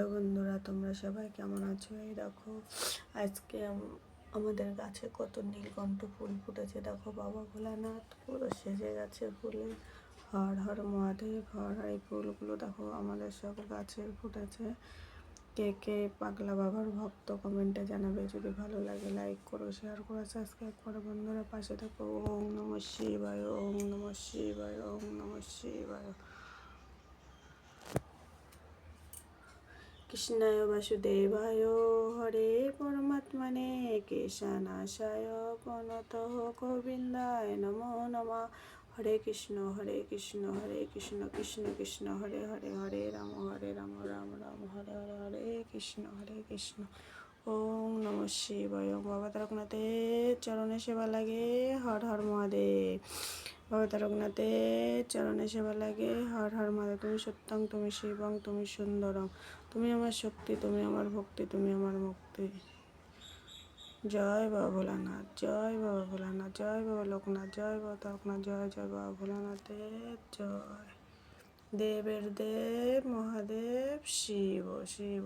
Hello বন্ধুরা, তোমরা সবাই কেমন আছো? এই দেখো, আজকে আমাদের গাছে কত নীলকণ্ঠ ফুল ফুটেছে। দেখো, বাবা ভোলানাথ পুরো সেজে গেছে ফুলে। হর হর মহাদেব, হর এই ফুলগুলো দেখো, আমাদের সব গাছে ফুটেছে। কে কে পাগলা বাবার ভক্ত কমেন্টে জানাবে, যদি ভালো লাগে লাইক করো শেয়ার করো সাবস্ক্রাইব করো বন্ধুরা, পাশে থাকো। ওম নম শিবায়, ওম নম শিবায়, ওম নম শিবায়। কৃষ্ণায় বাসুদেবায় হরে পরমাত্মনে কেশানাশায় পনত গোবিন্দায় নমো নমঃ। হরে কৃষ্ণ হরে কৃষ্ণ হরে কৃষ্ণ কৃষ্ণ কৃষ্ণ, হরে হরে হরে রাম হরে রাম রাম রাম, হরে হরে হরে কৃষ্ণ হরে কৃষ্ণ। ওম নম শিবায়। বাবা তারকনাথের চরণে সেবা লাগে। হর হর মহাদেব। বাবা তারকনাথের চরণে সেবা লাগে। হর হর মহাদেব তুমি সত্যং, তুমি শিবং, তুমি সুন্দরং। তুমি আমার শক্তি, তুমি আমার ভক্তি, তুমি আমার মুক্তি। জয় বাবা ভোলানাথ, জয় বাবা ভোলানাথ, জয় বাবা লোকনাথ, জয় বাবা তারকনাথ, জয় জয় বাবা ভোলানাথের জয়। দেবের দেব, মহাদেব, শিব শিব